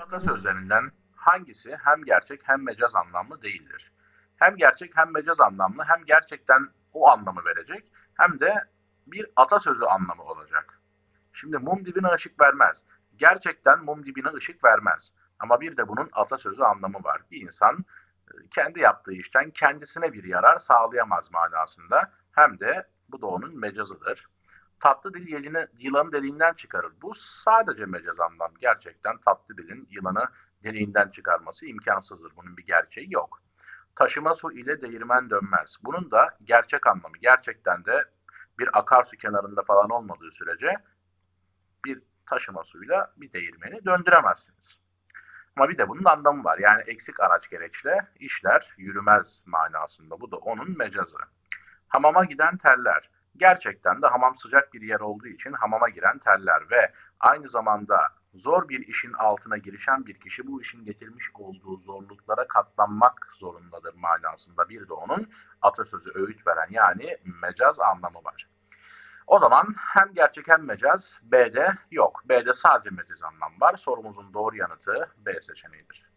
Atasözlerinden hangisi hem gerçek hem mecaz anlamlı değildir? Hem gerçek hem mecaz anlamlı hem gerçekten o anlamı verecek hem de bir atasözü anlamı olacak. Şimdi mum dibine ışık vermez. Gerçekten mum dibine ışık vermez. Ama bir de bunun atasözü anlamı var. Bir insan e, kendi yaptığı işten kendisine bir yarar sağlayamaz manasında. Hem de bu da onun mecazıdır. Tatlı dil yelini, yılanı deliğinden çıkarır. Bu sadece mecaz anlam. Gerçekten tatlı dilin yılanı deliğinden çıkarması imkansızdır. Bunun bir gerçeği yok. Taşıma su ile değirmen dönmez. Bunun da gerçek anlamı. Gerçekten de bir akarsu kenarında falan olmadığı sürece bir taşıma suyla bir değirmeni döndüremezsiniz. Ama bir de bunun anlamı var. Yani eksik araç gereçle işler yürümez manasında. Bu da onun mecazı. Hamama giden terler. Gerçekten de hamam sıcak bir yer olduğu için hamama giren terler ve aynı zamanda zor bir işin altına girişen bir kişi bu işin getirmiş olduğu zorluklara katlanmak zorundadır manasında. Bir de onun atasözü öğüt veren yani mecaz anlamı var. O zaman hem gerçek hem mecaz B'de yok. B'de sadece mecaz anlam var. Sorumuzun doğru yanıtı B seçeneğidir.